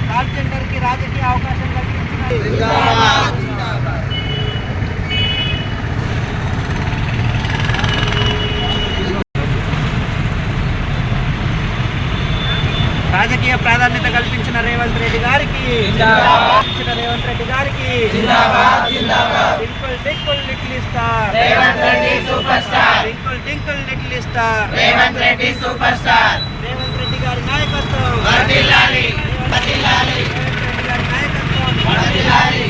ట్రాన్స్జెండర్కి రాజకీయ అవకాశం కల్పించిన రాజకీయ ప్రాధాన్యత కల్పించిన రేవంత్ రెడ్డి గారికి కల్పించిన రేవంత్ రెడ్డి గారికి twinkle twinkle little star. Revanth Reddy super star. Twinkle twinkle little star. Revanth Reddy super star Revanth Reddy గారి నాయకత్వం వర్ధిల్లాలి వర్ధిల్లాలి. రేవంత్ రెడ్డి గారి నాయకత్వం వర్ధిల్లాలి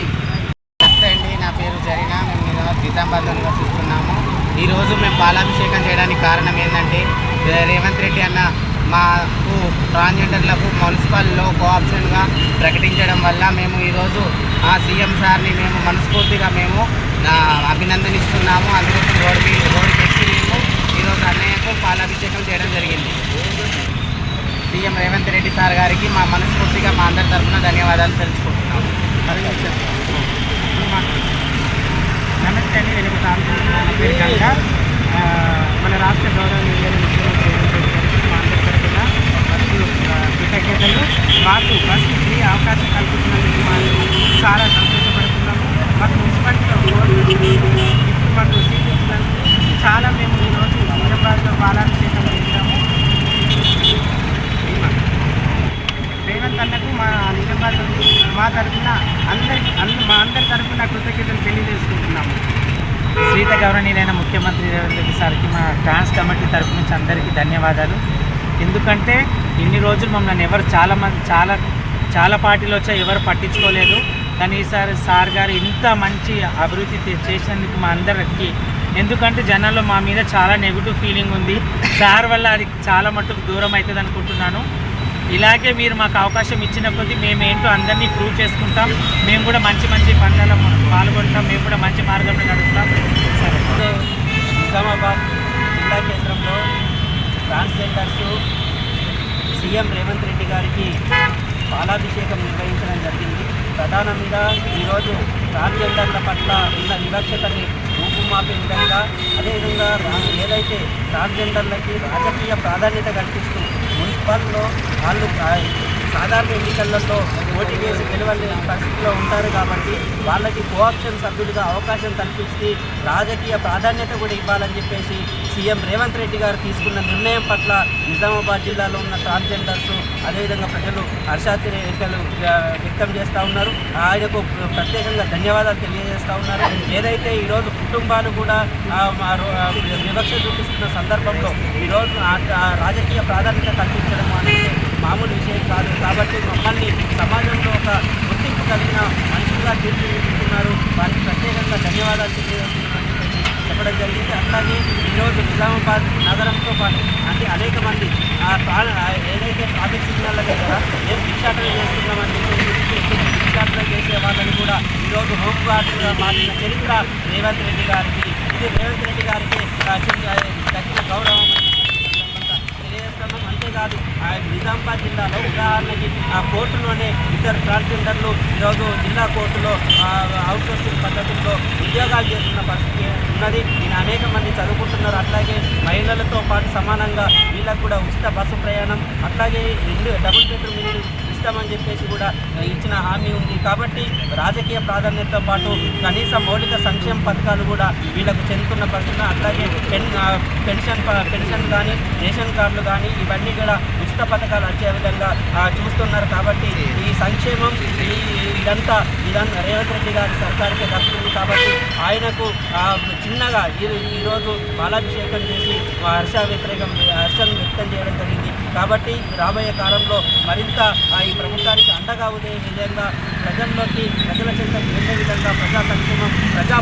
నమస్తే అండి నా పేరు జరీనా మేము ఈరోజు నిజామాబాద్లో నివసిస్తున్నాము ఈరోజు మేము పాలాభిషేకం చేయడానికి కారణం ఏంటంటే రేవంత్ రెడ్డి అన్న మాకు ట్రాన్స్జెండర్లకు మున్సిపల్లో కోఆప్షన్గా ప్రకటించడం వల్ల మేము ఈరోజు ఆ సీఎం సార్ని మేము మనస్ఫూర్తిగా మేము అభినందనిస్తున్నాము. అందుకోసం రోడ్డు రోడ్డు రోడ్డుకి మేము ఈరోజు అన్నయ్యకు పాలాభిషేకం చేయడం జరిగింది. సీఎం రేవంత్ రెడ్డి సార్ గారికి మా మనస్ఫూర్తిగా మా అందరి తరఫున ధన్యవాదాలు తెలుసుకుంటున్నాము నమస్తే అండి వెలుగు నా పేరు కనుక మన రాష్ట్ర గౌరవనీయులు ముఖ్యమంత్రి రేవంత్ రెడ్డి గారికి మా అందరి తరఫున ఫస్ట్ ఆ, కృతజ్ఞతలు మాకు ఫస్ట్ ఫ్రీ అవకాశం కల్పించినందుకు మేము చాలా సంతోషపడుతున్నాము. మాకు మున్సిపాలిటీలో ఇప్పుడు మాకు సీట్ ఇచ్చినందుకు చాలా మేము ఈరోజు హైదరాబాద్లో బాలాభిషేకం చేశాము. రేవంత్ అన్నకు మా నిజామాబాద్ మా తరఫున అందరి అంద- మా అందరి తరఫున కృతజ్ఞతలు తెలియజేసుకుంటున్నాము. శ్రీత గౌరవనీయులైన ముఖ్యమంత్రి రేవంత్ రెడ్డి సార్కి మా ట్రాన్స్ కమిటీ తరఫు నుంచి అందరికీ ధన్యవాదాలు. ఎందుకంటే ఇన్ని రోజులు మమ్మల్ని ఎవరు చాలా మంది చాలా చాలా పార్టీలు వచ్చా ఎవరు పట్టించుకోలేదు. కానీ ఈసారి సార్ గారు ఇంత మంచి అభివృద్ధి చేసినందుకు మా అందరికి ఎందుకంటే జనాల్లో మా మీద చాలా నెగిటివ్ ఫీలింగ్ ఉంది. సార్ వల్ల అది చాలా మట్టుకు దూరం అవుతుంది అనుకుంటున్నాను. ఇలాగే మీరు మాకు అవకాశం ఇచ్చిన కొద్దీ మేము ఏంటో అందరినీ ప్రూవ్ చేసుకుంటాం. మేము కూడా మంచి మంచి పనులలో పాల్గొంటాం. మేము కూడా మంచి మార్గంలో నడుస్తాం. సరే. నిజామాబాద్ జిల్లా కేంద్రంలో ట్రాన్స్జెండర్స్ సీఎం రేవంత్ రెడ్డి గారికి పాలాభిషేకం నిర్వహించడం జరిగింది. ప్రధానంగా ఈరోజు ట్రాన్స్జెండర్ల పట్ల ఉన్న వివక్షతని రూపుమాపే విధంగా అదేవిధంగా రా- ఏదైతే ట్రాన్స్జెండర్లకి రాజకీయ ప్రాధాన్యత కల్పిస్తూ మున్సిపల్లో వాళ్ళు సాధారణ ఎన్నికలలో పోటీ చేసి గెలవలేని పరిస్థితిలో ఉంటారు కాబట్టి వాళ్ళకి కోఆప్షన్ సభ్యుడిగా అవకాశం కల్పించి రాజకీయ ప్రాధాన్యత కూడా ఇవ్వాలని చెప్పేసి సీఎం రేవంత్ రెడ్డి గారు తీసుకున్న నిర్ణయం పట్ల నిజామాబాద్ జిల్లాలో ఉన్న ట్రాన్స్జెండర్స్ అదేవిధంగా ప్రజలు హర్షాతిరేకలు వ్యక్తం చేస్తూ ఉన్నారు. ఆయనకు ప్రత్యేకంగా ధన్యవాదాలు చేస్తూ ఉన్నారు. ఏదైతే ఈరోజు కుటుంబాలు కూడా వివక్ష చూపిస్తున్న సందర్భంలో ఈరోజు రాజకీయ ప్రాధాన్యత కల్పించడం అనేది మామూలు విషయం కాదు. కాబట్టి మమ్మల్ని సమాజంలో ఒక గుర్తింపు కలిగిన మనుషులుగా తీర్చిదిద్దుతున్నారు. వారికి ప్రత్యేకంగా ధన్యవాదాలు తెలియజేస్తున్నారని చెప్పడం జరిగింది. అట్లాగే ఈరోజు నిజామాబాద్ నగరంతో పాటు అంటే అనేక మంది ఆ ప్రా- ఆ ఏదైతే ట్రాఫిక్ సిగ్నల్ దగ్గర మేము భిక్షాటన చేస్తున్నామని చెప్పేసి భిక్షాటన చేసే వాళ్ళని కూడా ఈరోజు హోంగార్డుగా మారిన చరిత్ర రేవంత్ రెడ్డి గారికి ఇది రేవంత్ రెడ్డి గారికి దక్కిన గౌరవం తెలియజేస్తున్నాం. అంతేకాదు ఆ నిజామాబాద్ జిల్లాలో ఉదాహరణకి ఆ కోర్టులోనే ఇద్దరు ట్రాన్స్జెండర్లు ఈరోజు జిల్లా కోర్టులో అవుట్సోర్సింగ్ పద్ధతుల్లో ఉద్యోగాలు చేస్తున్న పరిస్థితి ఉన్నది. నేను అనేక మంది చదువుకుంటున్నారు. అట్లాగే మహిళలతో పాటు సమానంగా వీళ్ళకు కూడా ఉచిత బస్సు ప్రయాణం అట్లాగే రెండు డబుల్ బెడ్రూమ్ ఇస్తామని చెప్పేసి కూడా ఇచ్చిన హామీ ఉంది. కాబట్టి రాజకీయ ప్రాధాన్యతతో పాటు కనీస మౌలిక సంక్షేమ పథకాలు కూడా వీళ్ళకు చెందుతున్న పరిస్థితి అట్లాగే పెన్ పెన్షన్ ప- పెన్షన్ కానీ రేషన్ కార్డులు కానీ ఇవన్నీ కూడా ఉచిత పథకాలు వచ్చే విధంగా చూస్తున్నారు కాబట్టి ఈ సంక్షేమం ఈ ఇదంతా ఇదంతా రేవంత్ రెడ్డి గారి సర్కారుకే దక్కుతుంది కాబట్టి ఆయనకు ఆ, చిన్నగా ఈ ఈరోజు బాలాభిషేకం చేసి ఆ హర్ష వ్యతిరేకం హర్షం వ్యక్తం చేయడం జరిగింది. కాబట్టి రాబోయే కాలంలో మరింత ఆ, ఈ ప్రభుత్వానికి అండగా ఉదే విధంగా ప్రజల్లోకి ప్రజల చెంత వెళ్ళే విధంగా ప్రజా సంక్షేమం ప్రజా